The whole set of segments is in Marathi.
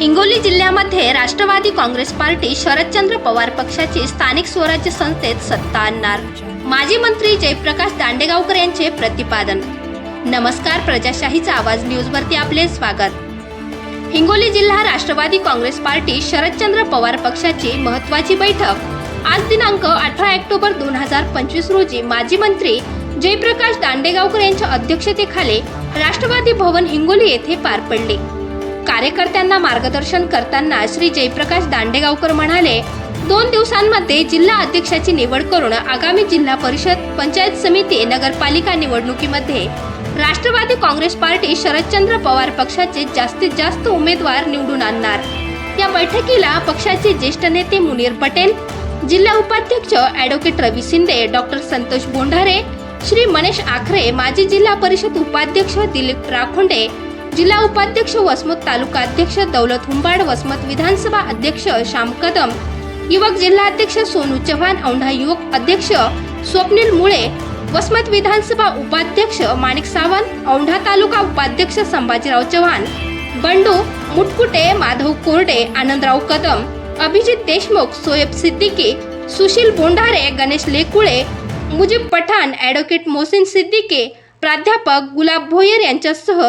हिंगोली जिल्ह्यामध्ये राष्ट्रवादी काँग्रेस पार्टी शरदचंद्र पवार पक्षाची स्थानिक स्वराज्य संस्थेत सत्ता आणणार. माजी मंत्री जयप्रकाश दांडेगावकर यांचे प्रतिपादन. नमस्कार प्रजाशाहीचा आवाज न्यूजवरती आपले स्वागत. हिंगोली जिल्हा राष्ट्रवादी काँग्रेस पार्टी शरदचंद्र पवार पक्षाची महत्वाची बैठक. आज दिनांक अठरा ऑक्टोबर दोन हजार पंचवीस रोजी माजी मंत्री जयप्रकाश दांडेगावकर यांच्या अध्यक्षतेखाली राष्ट्रवादी भवन हिंगोली येथे पार पडली. कार्यकर्त्यांना मार्गदर्शन करताना श्री जयप्रकाश दांडेगावकर म्हणाले दोन दिवसांमध्ये जिल्हा अध्यक्षाची निवड करून आगामी जिल्हा परिषद पंचायत समिती नगरपालिका निवडणुकीमध्ये राष्ट्रवादी काँग्रेस पार्टी शरदचंद्र पवार पक्षाचे जास्तीत जास्त उमेदवार निवडून आणणार. या बैठकीला पक्षाचे ज्येष्ठ नेते मुनीर पटेल जिल्हा उपाध्यक्ष ॲडव्होकेट रवी शिंदे डॉक्टर संतोष बोंढारे श्री मनेश आखरे माजी जिल्हा परिषद उपाध्यक्ष दिलीप राखोंडे जिल्हा उपाध्यक्ष वसमत तालुका अध्यक्ष दौलत हुंबाड वसमत विधानसभा अध्यक्ष श्याम कदम युवक जिल्हाध्यक्ष सोनू चव्हाण औंढा युवक अध्यक्ष स्वप्नील मुळे वसमत विधानसभा उपाध्यक्ष माणिक सावंत औंढा तालुका उपाध्यक्ष संभाजीराव चव्हाण बंडू मुटकुटे माधव कोरडे आनंदराव कदम अभिजित देशमुख सोयब सिद्दीकी सुशील बोंढारे गणेश लेकुळे मुजीब पठाण ॲडव्होकेट मोहसिन सिद्दीकी प्राध्यापक गुलाब भोयर यांच्यासह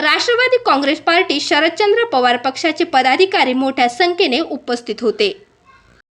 राष्ट्रवादी काँग्रेस पार्टी शरदचंद्र पवार पक्षाचे पदाधिकारी मोठ्या संख्येने उपस्थित होते.